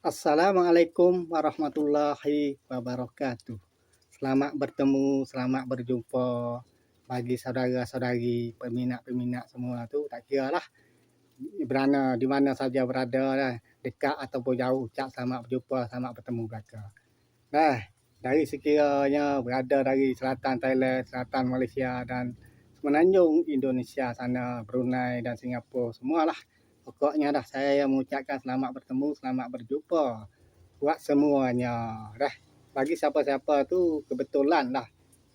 Assalamualaikum warahmatullahi wabarakatuh. Selamat bertemu, selamat berjumpa bagi saudara-saudari, peminat-peminat semua tu tak kira lah berana di mana saja berada lah, dekat ataupun jauh ucap selamat berjumpa, selamat bertemu belaka. Nah, dari sekiranya berada dari selatan Thailand, selatan Malaysia dan semenanjung Indonesia sana, Brunei dan Singapura semualah pokoknya dah saya yang mengucapkan selamat bertemu, selamat berjumpa buat semuanya. Dah bagi siapa-siapa tu kebetulan lah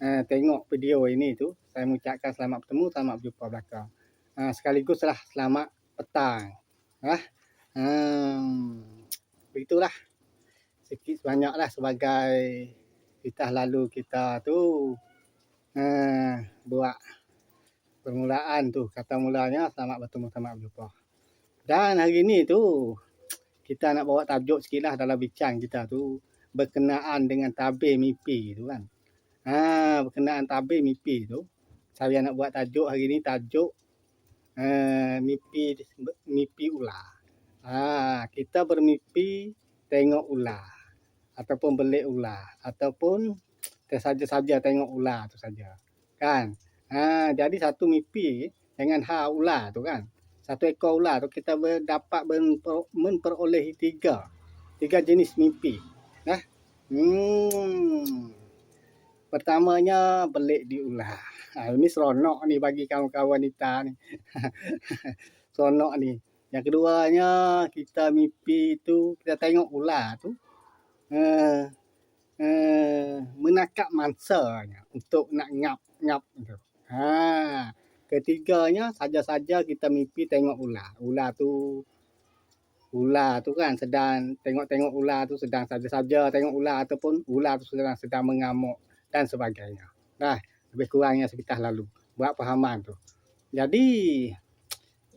uh, tengok video ini tu, saya mengucapkan selamat bertemu, selamat berjumpa belakang. Uh, sekaligus lah selamat petang. Dah. Um, begitulah. Sikit banyaklah sebagai kita lalu kita tu uh, buat permulaan tu kata mulanya selamat bertemu selamat berjumpa. Dan hari ni tu kita nak bawa tajuk sikit lah dalam bincang kita tu berkenaan dengan tabir mimpi tu kan. Ha, berkenaan tabir mimpi tu. Saya nak buat tajuk hari ni tajuk uh, mimpi mimpi ular. Ha, kita bermimpi tengok ular ataupun belik ular ataupun saja-saja tengok ular tu saja. Kan? Ha, jadi satu mimpi dengan ha ular tu kan satu ekor ular tu kita dapat memperolehi tiga. Tiga jenis mimpi. Nah. Hmm. pertamanya belik di ular. Ha, ini seronok ni bagi kawan-kawan wanita ni. Seronok ni. Yang keduanya kita mimpi tu kita tengok ular tu uh, uh, menakap mansanya untuk nak ngap ngap tu. Ha Ketiganya saja-saja kita mimpi tengok ular. Ular tu ular tu kan sedang tengok-tengok ular tu sedang saja-saja tengok ular ataupun ular tu sedang sedang mengamuk dan sebagainya. Nah, lebih kurangnya sekitar lalu buat pahaman tu. Jadi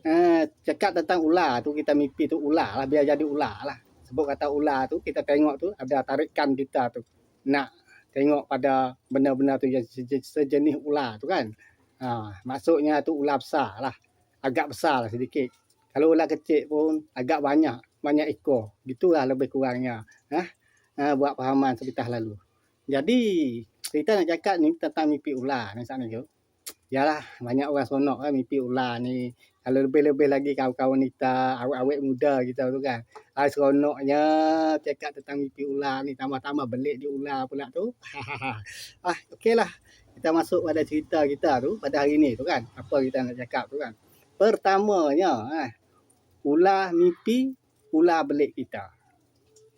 eh, cakap tentang ular tu kita mimpi tu ular lah biar jadi ular lah. Sebut kata ular tu kita tengok tu ada tarikan kita tu nak tengok pada benda-benda tu yang sejenis ular tu kan. Ha, maksudnya tu ular besar lah. Agak besar lah sedikit. Kalau ular kecil pun agak banyak. Banyak ekor. Gitulah lebih kurangnya. Ha? Ha, buat pahaman sebentar lalu. Jadi, kita nak cakap ni tentang mimpi ular ni saat ni. Yalah, banyak orang sonok kan mimpi ular ni. Kalau lebih-lebih lagi kawan-kawan kita, awet-awet muda kita tu kan. Ah, seronoknya cakap tentang mimpi ular ni. Tambah-tambah belik di ular pula tu. ah, okey lah kita masuk pada cerita kita tu pada hari ni tu kan. Apa kita nak cakap tu kan. Pertamanya, eh, ular mimpi, ular belik kita.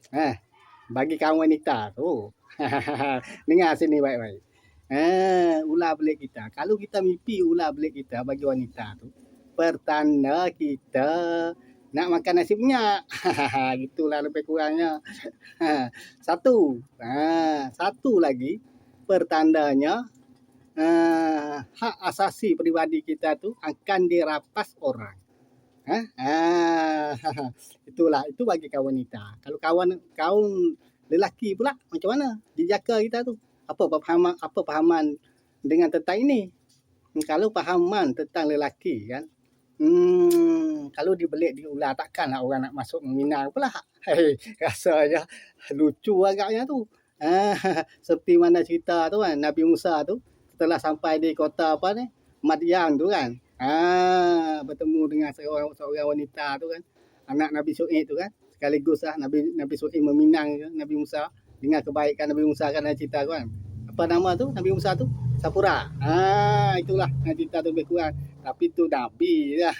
Eh, bagi kawan wanita tu. Dengar sini baik-baik. Eh, ular belik kita. Kalau kita mimpi ular belik kita bagi wanita tu. Pertanda kita nak makan nasi minyak. Gitulah lebih kurangnya. satu. Ha, satu lagi pertandanya uh, hak asasi peribadi kita tu akan dirapas orang. Ha? Uh, itulah itu bagi kawan wanita. Kalau kawan kaum lelaki pula macam mana dijaga kita tu? Apa pahaman apa pahaman dengan tentang ini? Kalau pahaman tentang lelaki kan. Hmm, kalau dibelik di ular takkanlah orang nak masuk meminang pula. Hei, rasanya lucu agaknya tu. Ah, seperti mana cerita tu kan Nabi Musa tu setelah sampai di kota apa ni? Madian tu kan? Ah bertemu dengan seorang seorang wanita tu kan? Anak Nabi Suhaib tu kan? Sekaligus lah Nabi Nabi Suhaib meminang Nabi Musa dengan kebaikan Nabi Musa kan cerita tu kan? Apa nama tu Nabi Musa tu? Sapura. Ah itulah cerita tu lebih kurang. Tapi tu Nabi lah.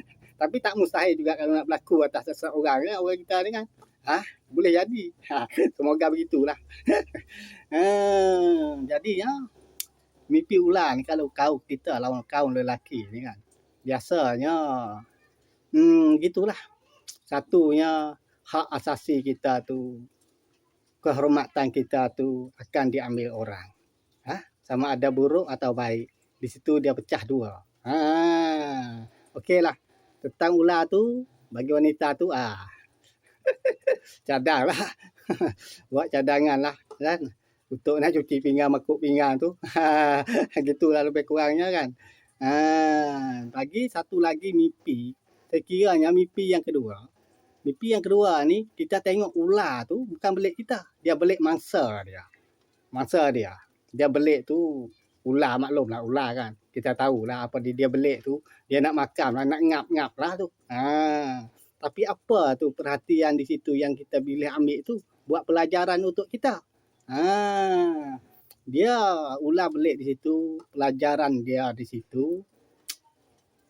Tapi tak mustahil juga kalau nak berlaku atas seseorang ya, orang kita ni kan? Ah, boleh jadi. Ha, semoga begitulah. ah, jadi ya, mimpi ular ni kalau kau kita lawan kaum lelaki ni kan. Biasanya hmm gitulah. Satunya hak asasi kita tu kehormatan kita tu akan diambil orang. Ha? sama ada buruk atau baik di situ dia pecah dua. Ha. Okeylah tentang ular tu bagi wanita tu ah. Cadanglah buat cadangan lah kan untuk nak cuci pinggan makuk pinggan tu. Gitulah lebih kurangnya kan. Ha, lagi satu lagi mimpi. Sekiranya mimpi yang kedua. mimpi yang kedua ni kita tengok ular tu bukan belik kita dia belik mangsa dia mangsa dia dia belik tu ular maklum lah ular kan kita tahulah apa dia, dia belik tu dia nak makan lah nak ngap-ngap lah tu ha. tapi apa tu perhatian di situ yang kita boleh ambil tu buat pelajaran untuk kita ha. dia ular belik di situ pelajaran dia di situ.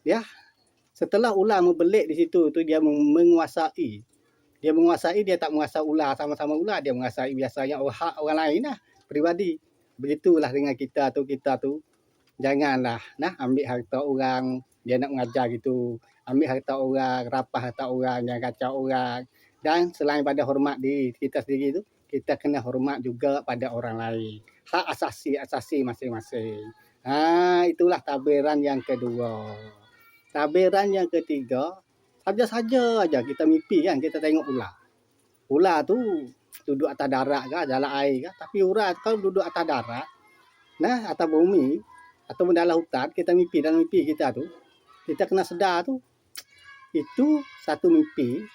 Ya. Setelah ular membelik di situ tu dia menguasai. Dia menguasai dia tak menguasai ular. Sama-sama ular dia menguasai biasanya orang hak orang lain lah pribadi begitulah dengan kita tu kita tu. Janganlah nah ambil harta orang. Dia nak mengajar gitu. Ambil harta orang rapah harta orang jangan kacau orang. Dan selain pada hormat di kita sendiri tu kita kena hormat juga pada orang lain. Hak asasi asasi masing-masing. Ha itulah tabiran yang kedua. Tabiran yang ketiga saja-saja aja kita mimpi kan kita tengok ular. Ular tu duduk atas darat ke jalan air ke tapi ular kalau duduk atas darat nah atas bumi atau dalam hutan kita mimpi dalam mimpi kita tu kita kena sedar tu itu satu mimpi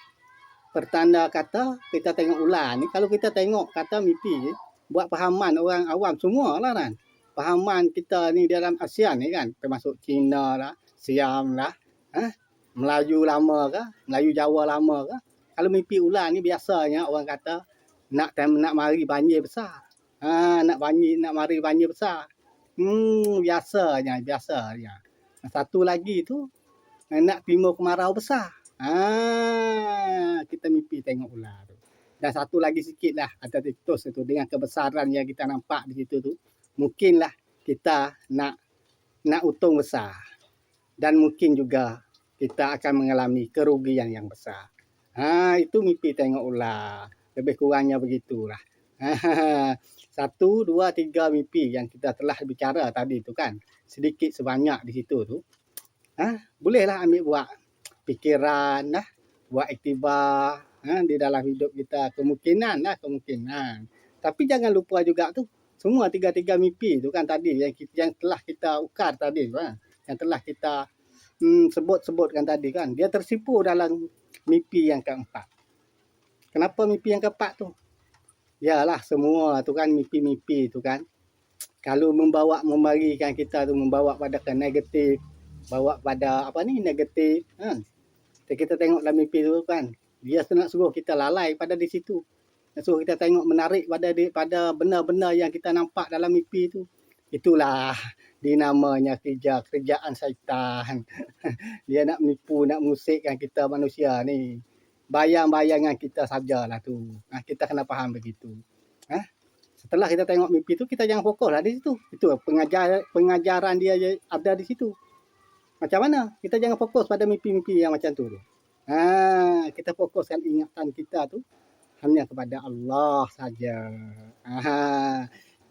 pertanda kata kita tengok ular ni kalau kita tengok kata mimpi buat pahaman orang awam semua lah kan pahaman kita ni dalam ASEAN ni kan termasuk China lah Siam lah ha? Melayu lama ke Melayu Jawa lama ke kalau mimpi ular ni biasanya orang kata nak nak mari banjir besar ha, nak banjir nak mari banjir besar Hmm, biasanya, biasanya. Satu lagi tu, nak timur kemarau besar. Ah, kita mimpi tengok ular tu. Dan satu lagi sikit lah, ada titus tu dengan kebesaran yang kita nampak di situ tu. Mungkinlah kita nak nak untung besar. Dan mungkin juga kita akan mengalami kerugian yang besar. Ha, itu mimpi tengok ular. Lebih kurangnya begitulah. Satu, dua, tiga mimpi yang kita telah bicara tadi tu kan. Sedikit sebanyak di situ tu. Ha? Bolehlah ambil buat fikiran lah. Buat iktibar ha? di dalam hidup kita. Kemungkinan lah, kemungkinan. Tapi jangan lupa juga tu. Semua tiga-tiga mimpi tu kan tadi yang yang telah kita ukar tadi kan. Yang telah kita hmm, sebut-sebutkan tadi kan. Dia tersipu dalam mimpi yang keempat. Kenapa mimpi yang keempat tu? Yalah semua tu kan mimpi-mimpi tu kan. Kalau membawa memberikan kita tu membawa pada ke negatif, bawa pada apa ni negatif, ha. Kita tengok dalam mimpi tu kan. Dia nak suruh kita lalai pada di situ. Nak suruh kita tengok menarik pada di, pada benda-benda yang kita nampak dalam mimpi tu. Itulah dinamanya kerja kerjaan syaitan. Dia nak menipu, nak musikkan kita manusia ni bayang-bayangan kita sajalah tu. Ha, kita kena faham begitu. Ha? Setelah kita tengok mimpi tu, kita jangan fokus lah di situ. Itu pengajar, pengajaran dia ada di situ. Macam mana? Kita jangan fokus pada mimpi-mimpi yang macam tu. Ha, kita fokuskan ingatan kita tu hanya kepada Allah saja. Ha,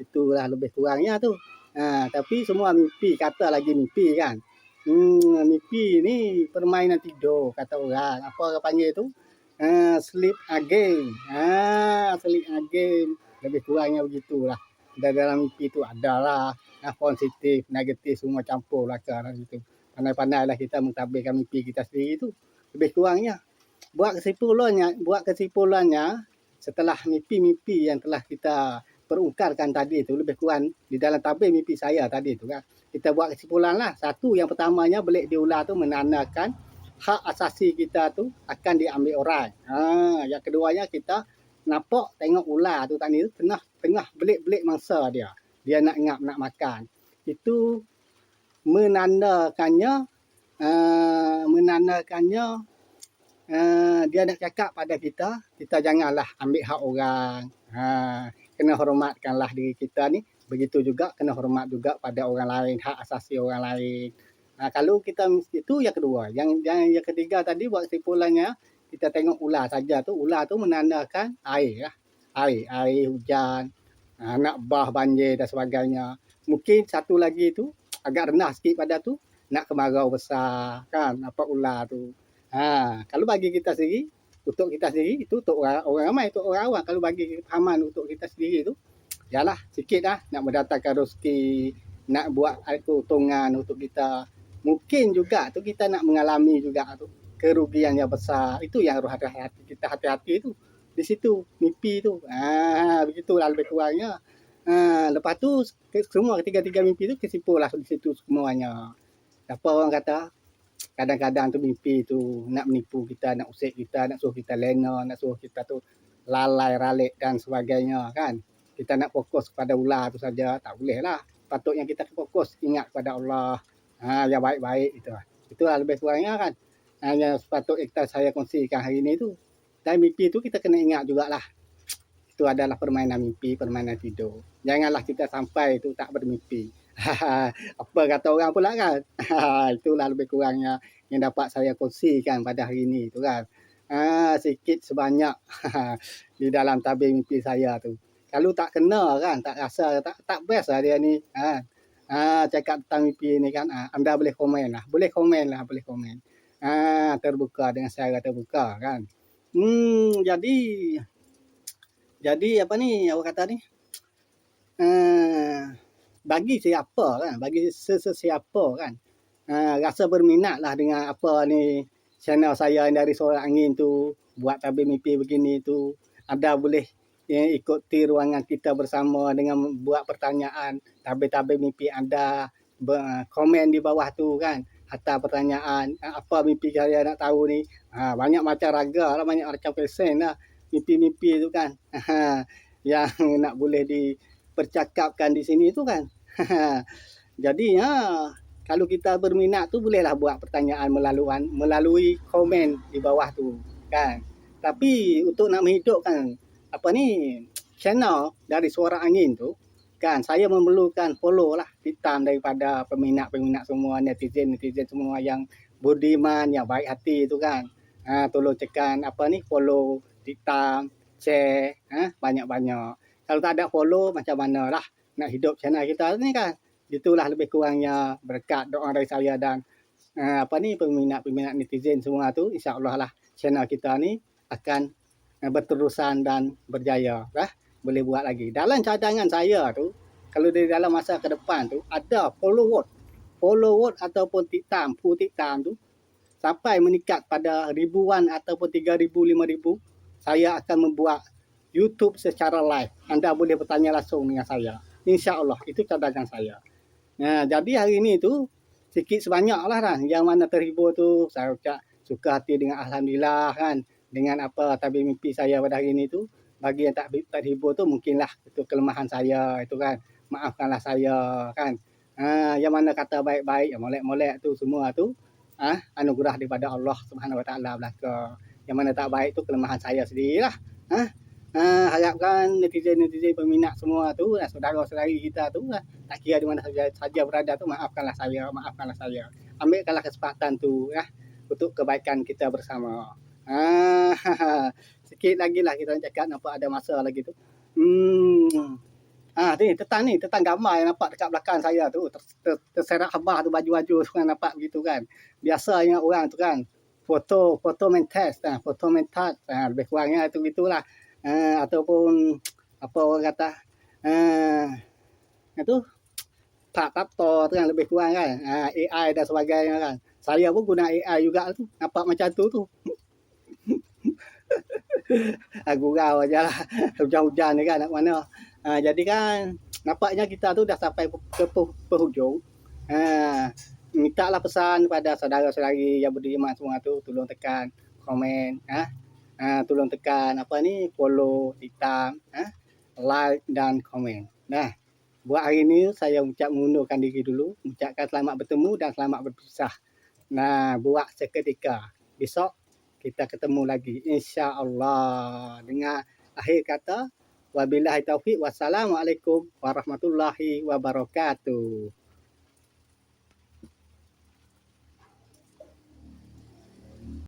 itulah lebih kurangnya tu. Ha, tapi semua mimpi, kata lagi mimpi kan. Hmm, mimpi ni permainan tidur kata orang. Apa orang panggil tu? uh, sleep again. Ah, sleep again. Lebih kurangnya begitulah. Dalam mimpi tu adalah uh, positif, negatif semua campur lah ke arah situ. Pandai-pandai lah kita mentadbirkan mimpi kita sendiri tu. Lebih kurangnya. Buat kesimpulannya, buat kesimpulannya setelah mimpi-mimpi yang telah kita perungkarkan tadi tu lebih kurang di dalam tabir mimpi saya tadi tu kan. Kita buat kesimpulan lah. Satu yang pertamanya belik diular tu menandakan hak asasi kita tu akan diambil orang. Ha, yang keduanya kita nampak tengok ular tu tadi tu tengah tengah belik-belik mangsa dia. Dia nak ngap nak makan. Itu menandakannya uh, menandakannya uh, dia nak cakap pada kita, kita janganlah ambil hak orang. Ha, kena hormatkanlah diri kita ni. Begitu juga kena hormat juga pada orang lain, hak asasi orang lain. Ha, kalau kita itu yang kedua. Yang yang, yang ketiga tadi buat kesimpulannya kita tengok ular saja tu. Ular tu menandakan air lah. Air, air hujan, ha, nak bah banjir dan sebagainya. Mungkin satu lagi tu agak rendah sikit pada tu nak kemarau besar kan apa ular tu. Ha, kalau bagi kita sendiri untuk kita sendiri itu untuk orang, orang ramai untuk orang awam kalau bagi pahaman untuk kita sendiri tu yalah sikit lah nak mendatangkan rezeki nak buat keuntungan untuk kita mungkin juga tu kita nak mengalami juga tu kerugian yang besar. Itu yang harus hati-hati kita hati-hati tu. Di situ mimpi tu. Ah begitulah lebih kurangnya. Ha, lepas tu semua ketiga-tiga mimpi tu kesimpulah di situ semuanya. Apa orang kata? Kadang-kadang tu mimpi tu nak menipu kita, nak usik kita, nak suruh kita lena, nak suruh kita tu lalai ralik dan sebagainya kan. Kita nak fokus kepada ular tu saja, tak boleh lah. Patutnya kita fokus ingat kepada Allah. Ha, yang baik-baik itu lah. Itulah lebih kurangnya kan. Hanya sepatutnya kita saya kongsikan hari ini tu. Dan mimpi tu kita kena ingat jugalah itu adalah permainan mimpi, permainan tidur. Janganlah kita sampai itu tak bermimpi. Apa kata orang pula kan? Itulah lebih kurangnya yang dapat saya kongsikan pada hari ini tu kan. Ha, sikit sebanyak di dalam tabir mimpi saya tu. Kalau tak kena kan, tak rasa, tak tak best lah dia ni. Ha. Ha, cakap tentang mimpi ni kan, ha, anda boleh komen lah. Boleh komen lah, boleh komen. Ha, terbuka dengan saya terbuka kan. Hmm, jadi jadi apa ni awak kata ni? Uh, bagi siapa kan? Bagi sesiapa kan? Uh, rasa berminat lah dengan apa ni channel saya yang dari Suara Angin tu buat tabir mimpi begini tu ada boleh ya, ikuti ruangan kita bersama dengan buat pertanyaan tabir-tabir mimpi anda komen di bawah tu kan hantar pertanyaan apa mimpi saya nak tahu ni ha, banyak macam raga lah banyak macam pesen lah mimpi-mimpi tu kan yang nak boleh dipercakapkan di sini tu kan jadi ha kalau kita berminat tu bolehlah buat pertanyaan melalui melalui komen di bawah tu kan tapi untuk nak menghidupkan apa ni channel dari suara angin tu kan saya memerlukan follow lah hitam daripada peminat-peminat semua netizen netizen semua yang budiman yang baik hati tu kan ha, tolong cekan apa ni follow hitam, share, ha? banyak-banyak. Kalau tak ada follow, macam mana lah nak hidup channel kita ni kan. Itulah lebih kurangnya berkat doa dari saya dan uh, apa ni peminat-peminat netizen semua tu. InsyaAllah lah channel kita ni akan uh, berterusan dan berjaya. Lah. Boleh buat lagi. Dalam cadangan saya tu, kalau dari dalam masa ke depan tu, ada follow word. Follow word ataupun tiktam, pu tu, sampai meningkat pada ribuan ataupun tiga ribu, lima ribu, saya akan membuat YouTube secara live. Anda boleh bertanya langsung dengan saya. InsyaAllah, itu cadangan saya. Nah, jadi hari ini tu, sikit sebanyak lah kan. Yang mana terhibur tu, saya ucap suka hati dengan Alhamdulillah kan. Dengan apa tabir mimpi saya pada hari ini tu. Bagi yang tak terhibur tu, mungkinlah itu kelemahan saya. itu kan. Maafkanlah saya kan. Ha, yang mana kata baik-baik, molek-molek tu semua tu. Ha, anugerah daripada Allah Subhanahu Wa Taala belaka yang mana tak baik tu kelemahan saya sendirilah. Ha? Ha, harapkan netizen-netizen peminat semua tu, dan saudara-saudari kita tu, ha? tak kira di mana saja, saja berada tu, maafkanlah saya, maafkanlah saya. Ambilkanlah kesempatan tu ya, untuk kebaikan kita bersama. Ha, sikit lagi lah kita cakap nampak ada masa lagi tu. Hmm. Ah, ha, ni tentang ni, tentang gambar yang nampak dekat belakang saya tu, ter, ter, terserak habah tu baju-baju tu kan nampak begitu kan. Biasanya orang tu kan, foto foto mentas nah foto mentas nah, lebih kurangnya itu gitulah uh, ataupun apa orang kata uh, itu tak tato tu kan lebih kurang kan. Uh, AI dan sebagainya kan. Saya pun guna AI juga tu nampak macam tu tu. Aku gurau aja lah. Hujan-hujan ni kan nak mana. Uh, jadi kan nampaknya kita tu dah sampai ke penghujung. Uh, minta lah pesan kepada saudara-saudari yang beriman semua tu tolong tekan komen ha? Ha tolong tekan apa ni follow hitam ha? like dan komen. Nah buat hari ni saya ucap mengundurkan diri dulu ucapkan selamat bertemu dan selamat berpisah. Nah buat seketika. Besok kita ketemu lagi insya-Allah. Dengan akhir kata wabillahi taufik wassalamualaikum warahmatullahi wabarakatuh